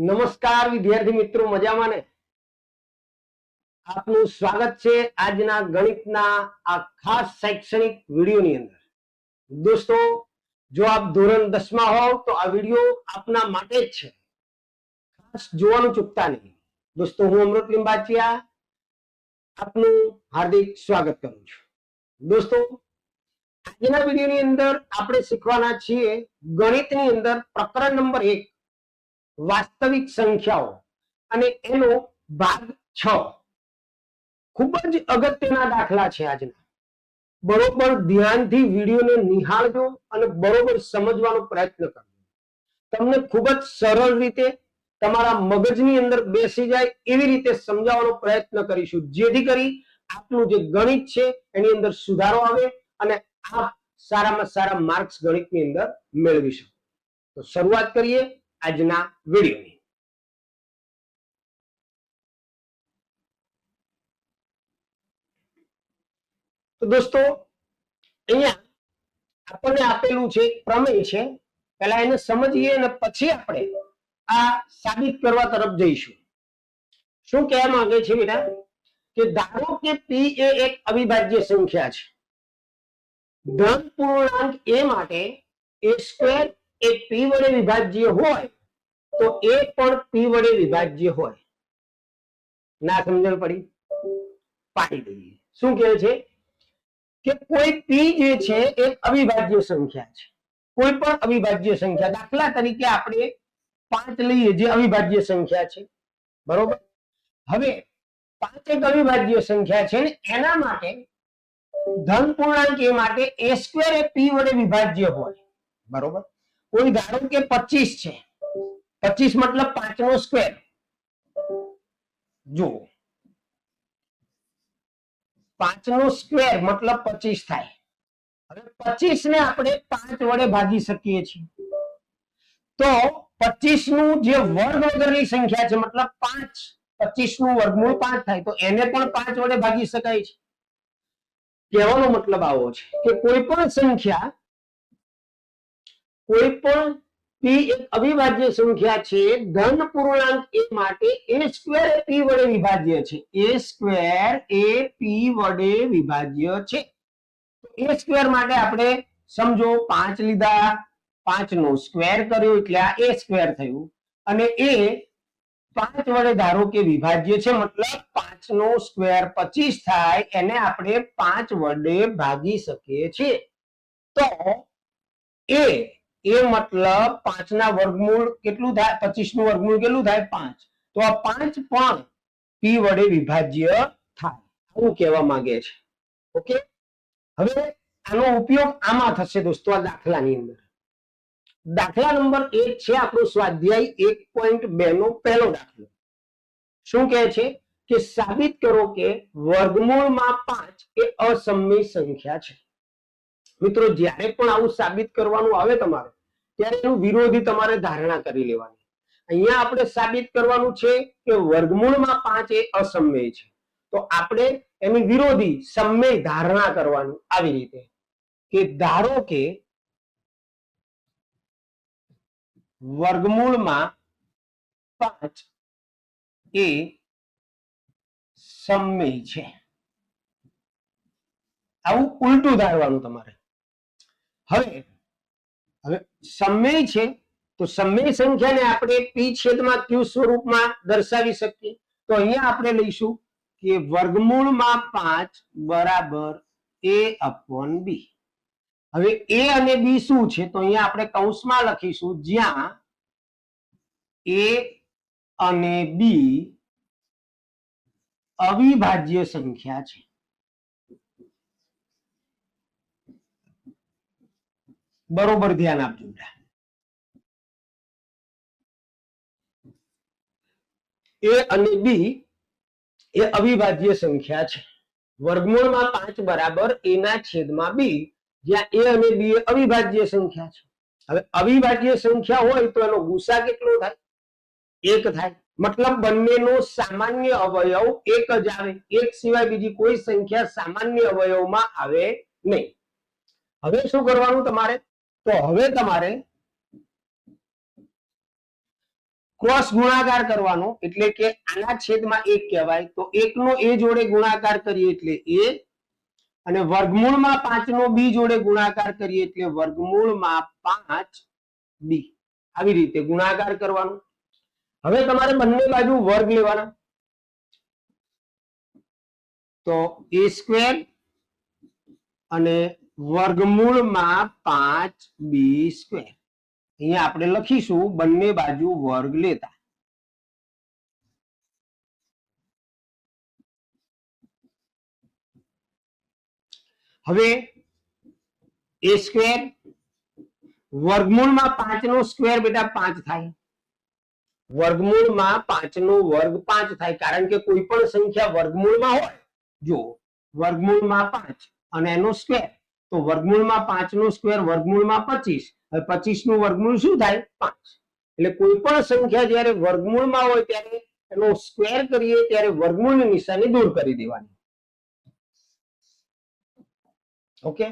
નમસ્કાર, વિદ્યાર્થી મિત્રો, મજામાં ને? આપનું સ્વાગત છે આજના ગણિતના આ ખાસ શૈક્ષણિક વિડીયોની અંદર. દોસ્તો, જો આપ ધોરણ દસમાં હોવ તો આ વીડિયો આપના માટે જ છે. ખાસ જોવાનું ચૂકતા નહીં. દોસ્તો, હું અમૃત લિંબાચિયા આપનું હાર્દિક સ્વાગત કરું છું. દોસ્તો, આજના વિડીયોની અંદર આપણે શીખવાના છીએ ગણિતની અંદર પ્રકરણ નંબર એક. વાસ્તવિક સંખ્યાઓ. અને એનો ભાગ છ. ખૂબ જ અગત્યના દાખલા છે આજના. બરોબર ધ્યાનથી વિડીયોને નિહાળજો અને બરોબર સમજવાનો પ્રયત્ન કરજો. તમને ખૂબ જ સરળ રીતે તમારા મગજની અંદર બેસી જાય એવી રીતે સમજાવવાનો પ્રયત્ન કરીશું. જેથી કરી આપનું જે ગણિત છે એની અંદર સુધારો આવે અને આપ સારામાં સારા માર્ક્સ ગણિતની અંદર મેળવી શકો. તો શરૂઆત કરીએ. આજના વિડીયોની. તો દોસ્તો, અહીંયા આપણને આપેલું છે પ્રમેય છે, પહેલા એને સમજીએ અને પછી આપણે આ સાબિત કરવા તરફ જઈશું. શું કહેવા માંગે છે બેટા? કે ધારો કે પી એ એક અવિભાજ્ય સંખ્યા છે. ધન પૂર્ણાંક એ માટે એ એ પી વડે વિભાજ્ય હોય, તો એ પણ પી વડે વિભાજ્ય હોય. ના સમજણ પડી? પાડી દઈએ. શું કહે છે? કે કોઈ પી જે છે એક અવિભાજ્ય સંખ્યા છે. કોઈ પણ અવિભાજ્ય સંખ્યા. દાખલા તરીકે આપણે પાંચ લઈએ, જે અવિભાજ્ય સંખ્યા છે. બરોબર? હવે પાંચ એક અવિભાજ્ય સંખ્યા છે ને, એના માટે ધન પૂર્ણાંક એ માટે એ સ્ક્વેર એ પી વડે વિભાજ્ય હોય. બરોબર? કોઈ ધારો કે પચીસ છે. પચીસ મતલબ પાંચ નો સ્ક્વેર જુઓ. પાંચ નો સ્ક્વેર મતલબ પચીસ થાય. હવે પચીસ ને આપણે પાંચ વડે ભાગી શકીએ છીએ. તો પચીસનું જે વર્ગ વગરની સંખ્યા છે, મતલબ પાંચ પચીસનું વર્ગમૂળ પાંચ થાય. તો એને પણ પાંચ વડે ભાગી શકાય છે. કહેવાનો મતલબ આવો છે કે કોઈ પણ સંખ્યા કોઈ પણ પી એક અવિભાજ્ય સંખ્યા છે, ધન પૂર્ણાંક એ માટે એ સ્ક્વેર પી વડે વિભાજ્ય છે. એ સ્ક્વેર એ પી વડે વિભાજ્ય છે. એ સ્ક્વેર માટે આપણે સમજો પાંચ લીધા પાંચ નો સ્ક્વેર કર્યો એટલે આ એ સ્ક્વેર થયું. અને એ પાંચ વડે ધારો કે વિભાજ્ય છે, મતલબ પાંચ નો સ્ક્વેર પચીસ થાય, એને આપણે પાંચ વડે ભાગી શકીએ છીએ. તો એ એ મતલબ પાંચ ના વર્ગમૂળ કેટલું થાય? પચીસનું વર્ગમૂળ કેટલું થાય? પાંચ. તો આ પાંચ પણ પી વડે વિભાજ્ય થાય. આવું કહેવા માંગે છે. ઓકે? હવે આનો ઉપયોગ આમાં થશે દોસ્તો, આ દાખલાની અંદર. દાખલા નંબર એક છે આપણો સ્વાધ્યાય એક પોઈન્ટ બે નો પહેલો દાખલો. શું કહે છે? કે સાબિત કરો કે વર્ગમૂળમાં પાંચ એ અસમય સંખ્યા છે. મિત્રો, જ્યારે પણ આવું સાબિત કરવાનું આવે તમારે, ત્યારે એનું વિરોધી તમારે ધારણા કરી લેવાની. અહીંયા આપણે સાબિત કરવાનું છે કે વર્ગમૂળમાં પાંચ એ અસમય છે. તો આપણે એની વિરોધી સમય ધારણા કરવાનું આવી રીતે. કે ધારો કે વર્ગમૂળમાં પાંચ એ સમય છે. આવું ઉલટું ધારવાનું તમારે. હવે હવે સમય છે, તો સમય સંખ્યાને આપણે પી છેદમાં ક્યુ સ્વરૂપમાં દર્શાવી શકીએ. તો અહીંયા આપણે લઈશું કે વર્ગમૂળમાં પાંચ બરાબર એ અપોન બી હવે એ અને બી શું છે? તો અહીંયા આપણે કૌંસમાં લખીશું જ્યાં એ અને બી અવિભાજ્ય સંખ્યા છે. બરોબર ધ્યાન આપજો. એ અને બી એ અવિભાજ્ય સંખ્યા છે. વર્ગમૂળમાં પાંચ બરાબર એના છેદમાં બી જ્યાં એ અને બી એ અવિભાજ્ય સંખ્યા છે. હવે અવિભાજ્ય સંખ્યા હોય તો એનો ગુસા કેટલો થાય? એક થાય. મતલબ બંનેનો સામાન્ય અવયવ એક જ આવે. એક સિવાય બીજી કોઈ સંખ્યા સામાન્ય અવયવમાં આવે નહીં. હવે શું કરવાનું તમારે? તો હવે તમારે ક્રોસ ગુણાકાર કરવાનો એટલે કે આના છેદમાં એક કહેવાય. તો એકનો એ જોડે ગુણાકાર કરીએ એટલે એ અને વર્ગમૂળમાં પાંચ નો બી જોડે ગુણાકાર કરીએ એટલે વર્ગમૂળમાં પાંચ બી. આવી રીતે ગુણાકાર કરવાનો. હવે તમારે બંને બાજુ વર્ગ લેવાના. તો એ સ્ક્વેર અને વર્ગમૂળમાં પાંચ બી સ્ક્વેર. અહીંયા આપણે લખીશું, બંને બાજુ વર્ગ લેતા. હવે એ સ્ક્વેર, વર્ગમૂળમાં પાંચ નો સ્ક્વેર બેટા પાંચ થાય. વર્ગમૂળમાં પાંચ નો વર્ગ પાંચ થાય, કારણ કે કોઈ પણ સંખ્યા વર્ગમૂળમાં હોય. જો વર્ગમૂળમાં પાંચ અને એનો સ્ક્વેર તો વર્ગમૂળમાં પાંચ નો સ્ક્વેર વર્ગમૂળમાં પચીસ. હવે પચીસનું વર્ગમૂળ શું થાય? પાંચ. એટલે કોઈ પણ સંખ્યા જયારે વર્ગમૂળમાં હોય ત્યારે એનો સ્ક્વેર કરીએ ત્યારે વર્ગમૂળની નિશાની દૂર કરી દેવાની. ઓકે?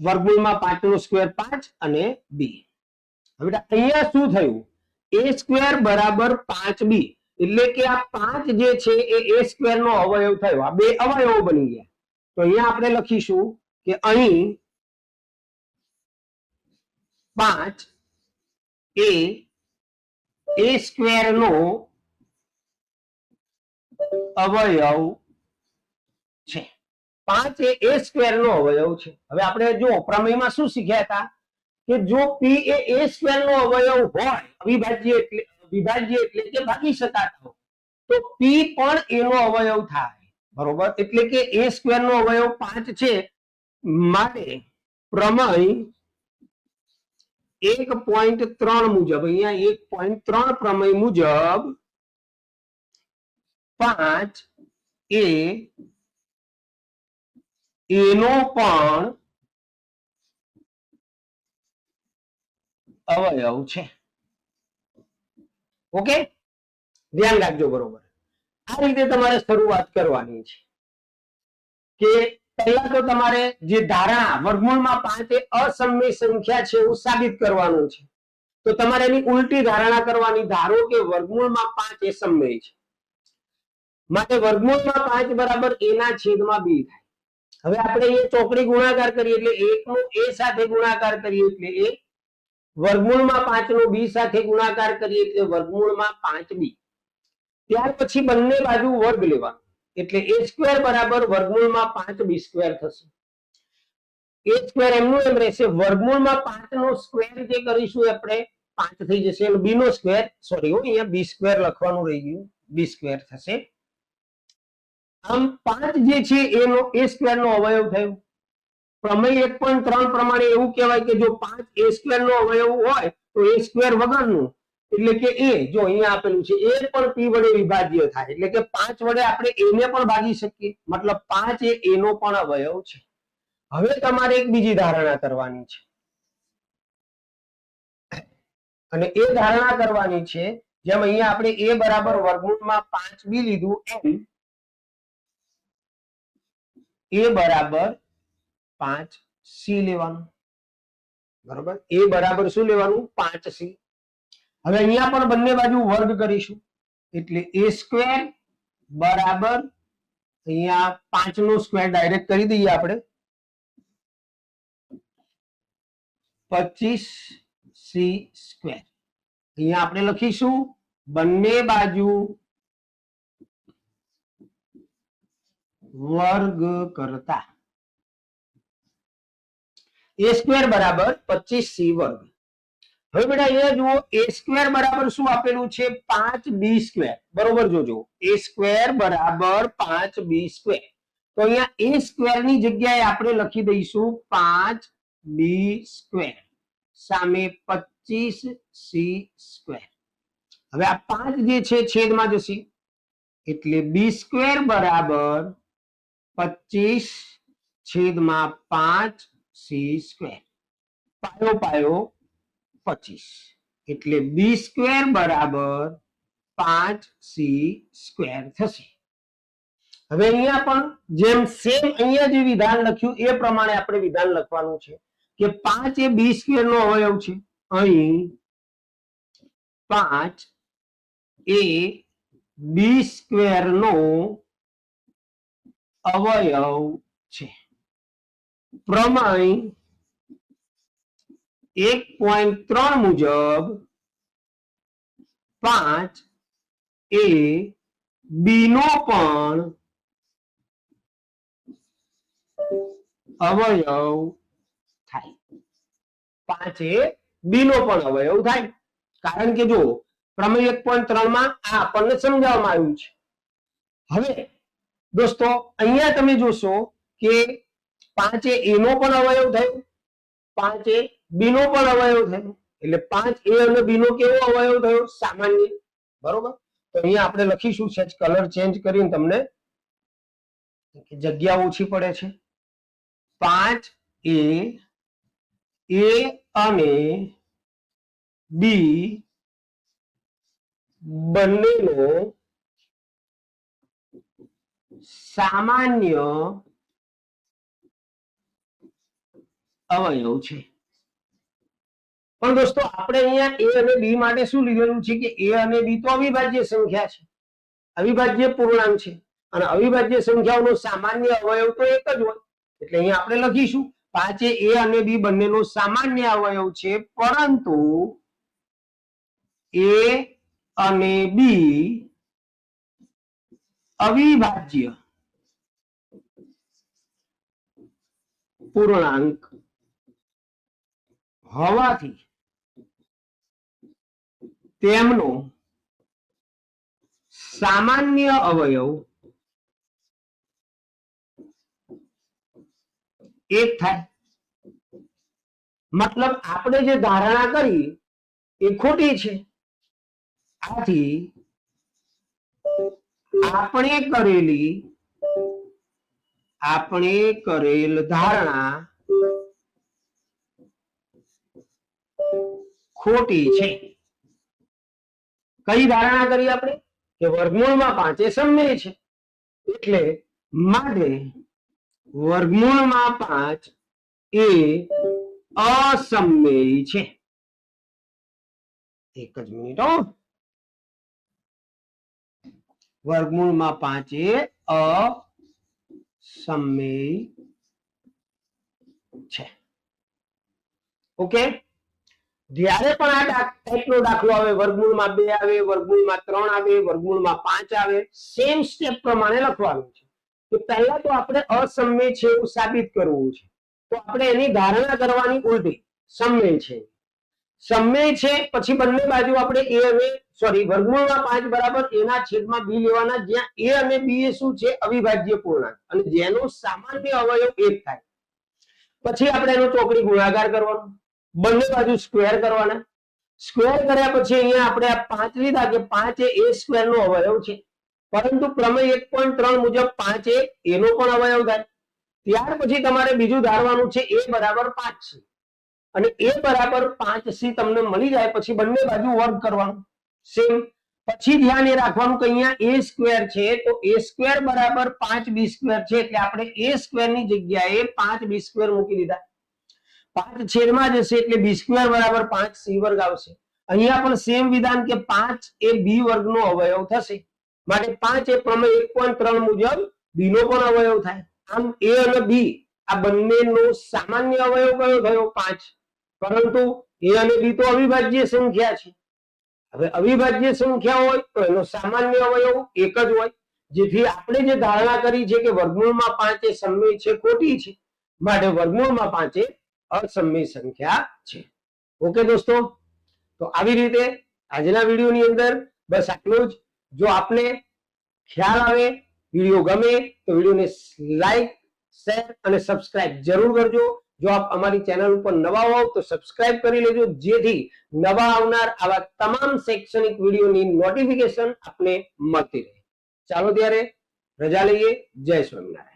વર્ગમૂળમાં પાંચ નો સ્ક્વેર પાંચ અને બી. હવે અહીંયા શું થયું? એ સ્ક્વેર બરાબર પાંચ બી. એટલે કે આ પાંચ જે છે એ એ સ્ક્વેર નો અવયવ થયો. આ બે અવયવો બની ગયા. તો અહીંયા આપણે લખીશું કે અહીં પાંચ એ એ સ્ક્વેર નો અવયવ છે. પાંચ એ એ સ્ક્વેર નો અવયવ છે. હવે આપણે જો પ્રમેયમાં શું શીખ્યા હતા? કે જો પી એ એ સ્ક્વેર નો અવયવ હોય, અવિભાજ્ય એટલે વિભાજ્ય એટલે કે ભાગી શકાતો, તો પી પણ એનો અવયવ થાય. બરોબર? એટલે કે એ સ્ક્વેર નો અવયવ પાંચ છે માટે પ્રમેય એક પોઈન્ટ ત્રણ મુજબ, અહીંયા એક પોઈન્ટ ત્રણ પ્રમેય મુજબ પાંચ એ, એનો પણ અવયવ છે. ઓકે ધ્યાન રાખજો બરોબર. આ રીતે તમારે શરૂઆત કરવાની છે. કે પહેલા તો તમારે જે ધારણા વર્ગમૂળમાં પાંચ એ અસમય સંખ્યા છે એવું સાબિત કરવાનું છે. તો તમારે એની ઉલટી ધારણા કરવાની, ધારો કે વર્ગમૂળમાં પાંચ એ સમય છે. માટે વર્ગમૂળમાં પાંચ બરાબર એના છેદમાં બી થાય. હવે આપણે એ ચોકડી ગુણાકાર કરીએ એટલે એક નો એ સાથે ગુણાકાર કરીએ એટલે એ વર્ગમૂળમાં પાંચ નો બી સાથે ગુણાકાર કરીએ એટલે વર્ગમૂળમાં પાંચ બી. ત્યાર પછી બંને બાજુ વર્ગ લેવાનો. એટલે એ સ્ક્વેર બરાબર વર્ગમૂળમાં પાંચ બી સ્ક્વેર થશે. એ સ્ક્વેર એમનું એમ રહેશે. વર્ગમૂળમાં પાંચ નો સ્ક્વેર જે કરીશું આપણે, પાંચ થઈ જશે. અને બી નો સ્ક્વેર સોરી અહીંયા બી સ્ક્વેર લખવાનું રહી ગયું. બી સ્ક્વેર થશે. આમ પાંચ જે છે, એનો, એ સ્ક્વેર નો અવયવ થયો. પ્રમેય એક પોઈન્ટ ત્રણ પ્રમાણે એવું કહેવાય કે જો પાંચ એ સ્ક્વેર નો અવયવ હોય, તો એ સ્ક્વેર વગરનું. એટલે કે એ, જો અહીંયા આપેલું છે, એ પણ પી વડે વિભાજ્ય થાય. એટલે કે પાંચ વડે આપણે એને પણ ભાગી શકીએ. મતલબ પાંચ એ એનો પણ અવયવ છે. હવે તમારે એક બીજી ધારણા કરવાની છે. અને એ ધારણા કરવાની છે, જેમ અહીંયા આપણે એ બરાબર વર્ગમૂળમાં પાંચ બી લીધું એમ. એ બરાબર પાંચ સી લેવાનું. બરોબર? એ બરાબર શું લેવાનું? પાંચ સી. હવે અહીંયા પણ બંને બાજુ વર્ગ કરીશું. એટલે એ સ્ક્વેર બરાબર અહીંયા પાંચ નો સ્ક્વેર ડાયરેક્ટ કરી દઈએ આપણે. પચીસ સી સ્ક્વેર. અહીંયા આપણે લખીશું બંને બાજુ વર્ગ કરતા. એ સ્ક્વેર બરાબર પચીસ સી વર્ગ. હવે બેટા અહીંયા જુઓ એ સ્ક્વેર બરાબર શું આપેલું છે? પાંચ બી સ્ક્વેર બરોબર જોજો એ સ્ક્વેર બરાબર પાંચ બી સ્ક્વેર તો અહીંયા એ સ્ક્વેરની જગ્યાએ આપણે લખી દઈશું પાંચ બી સ્ક્વેર સામે પચીસ સી સ્ક્વેર હવે આ પાંચ જે છે, છેદમાં જશે. એટલે બી સ્ક્વેર બરાબર પચીસ છેદમાં પાંચ સી સ્ક્વેર પાયો પાયો. પચીસ. એટલે બી સ્ક્વેર બરાબર પાંચ સી સ્ક્વેર થશે. હવે અહીંયા પણ જેમ સેમ અહીંયા જે વિધાન લખ્યું, એ પ્રમાણે આપણે વિધાન લખવાનું છે કે પાંચ એ બી સ્ક્વેર નો અવયવ છે. અહીં પાંચ એ બી સ્ક્વેર નો અવયવ છે. પ્રમેય એક પોઈન્ટ ત્રણ મુજબ પાંચ એ બી નો પણ અવયવ થાય. પાંચ એ બી નો પણ અવયવ થાય. કારણ કે જો પ્રમેય એક પોઈન્ટ ત્રણમાં આ આપણને સમજાવવામાં આવ્યું છે. હવે દોસ્તો, અહીંયા તમે જોશો કે પાંચ એ નો પણ અવયવ થયો. પાંચ બી નો પણ અવયવ થયો એટલે પાંચ એ અને બીનો કેવો અવયવ થયો? સામાન્ય. બરોબર? તો અહીંયા આપણે લખીશું છે કલર ચેન્જ કરીને તમને જગ્યા ઓછી પડે છે. પાંચ એ એ અને બી બંનેનો સામાન્ય અવયવ છે. પણ દોસ્તો, આપણે અહીંયા એ અને બી માટે શું લીધેલું છે કે એ અને બી તો અવિભાજ્ય સંખ્યા છે. અવિભાજ્ય પૂર્ણાંક છે. અને અવિભાજ્ય સંખ્યાઓનો સામાન્ય અવયવ તો એક જ હોય. એટલે અહીંયા આપણે લખીશું, પાંચે એ અને બી બંનેનો સામાન્ય અવયવ છે, પરંતુ એ અને બી અવિભાજ્ય પૂર્ણાંક હોવાથી તેમનો સામાન્ય અવયવ એક થાય. મતલબ આપણે જે ધારણા કરી એ ખોટી છે. આથી આપણે કરેલી, આપણે કરેલ ધારણા ખોટી છે. કઈ ધારણા કરી આપણે? કે વર્ગમૂળમાં પાંચે સમય છે. એટલે માટે વર્ગમૂળમાં પાંચ એ અસમય છે. એક જ મિનિટ હો. વર્ગમૂળમાં પાંચ એ અસમય છે. ઓકે? જ્યારે પણ આ ટાઈપનો દાખલો આવે, વર્ગમૂળમાં બે આવે, વર્ગમૂળમાં ત્રણ આવે, વર્ગમૂળમાં પાંચ આવે સેમ સ્ટેપ પ્રમાણે લખવાનું છે. તો પહેલા તો આપણે અસમ્ય છે એવું સાબિત કરવું છે. તો આપણે એની ધારણા કરવાની ઉલટી. સમય છે. સમય છે, પછી બંને બાજુ આપણે એ અને સોરી વર્ગમૂળમાં પાંચ બરાબર, એના છેદમાં બી લેવાના, જ્યાં એ અને બી એ શું છે? અવિભાજ્ય પૂર્ણાંક અને જેનો સામાન્ય અવયવ એક થાય. પછી આપણે એનો ચોકડી ગુણાકાર કરવાનો. બંને બાજુ સ્ક્વેર કરવાના. સ્ક્વેર કર્યા પછી અહીંયા આપણે આ પાંચ લીધા કે પાંચ એ સ્ક્વેર નો અવયવ છે. પરંતુ પ્રમેય એક પોઈન્ટ ત્રણ મુજબ પાંચ એ એનો પણ અવયવ થાય. ત્યાર પછી તમારે બીજું ધારવાનું છે એ બરાબર પાંચ છે અને એ બરાબર પાંચ સી તમને મળી જાય પછી બંને બાજુ વર્ગ કરવાનું. સેમ પછી ધ્યાન એ રાખવાનું કે અહીંયા એ સ્ક્વેર છે તો એ સ્ક્વેર બરાબર પાંચ બી સ્ક્વેર છે. એટલે આપણે એ સ્ક્વેરની જગ્યાએ પાંચ બી સ્ક્વેર મૂકી દીધા. પાંચ છેદમાં જશે એટલે બી સ્ક્વેર બરાબર પાંચ સી વર્ગ આવશે. અહીંયા પણ સેમ વિધાન કે પાંચ એ બી વર્ગનો અવયવ થશે. માટે પાંચ એ પ્રમેય એક પોઈન્ટ ત્રણ મુજબ બી નો પણ અવયવ થાય. આમ એ અને બી આ બંનેનો સામાન્ય અવયવ કયો થયો? પાંચ. પરંતુ એ અને બી તો અવિભાજ્ય સંખ્યા છે. હવે અવિભાજ્ય સંખ્યા હોય તો એનો સામાન્ય અવયવ એક જ હોય. જેથી આપણે જે ધારણા કરી છે કે વર્ગમૂળમાં પાંચ એ સમય છે, ખોટી છે. માટે વર્ગમૂળમાં પાંચ અસમય સંખ્યા છે. ઓકે દોસ્તો, તો આવી રીતે આજના વિડીયોની અંદર બસ આટલું જ. જો આપને ખ્યાલ આવે, વીડિયો ગમે, તો વિડીયોને લાઈક, શેર અને સબસ્ક્રાઇબ જરૂર કરજો. જો આપ અમારી ચેનલ ઉપર નવા હોવ, તો સબસ્ક્રાઇબ કરી લેજો. જેથી નવા આવનાર આવા તમામ શૈક્ષણિક વિડીયોની નોટિફિકેશન આપને મળતી રહે. ચાલો ત્યારે રજા લઈએ. જય સ્વામિનારાયણ.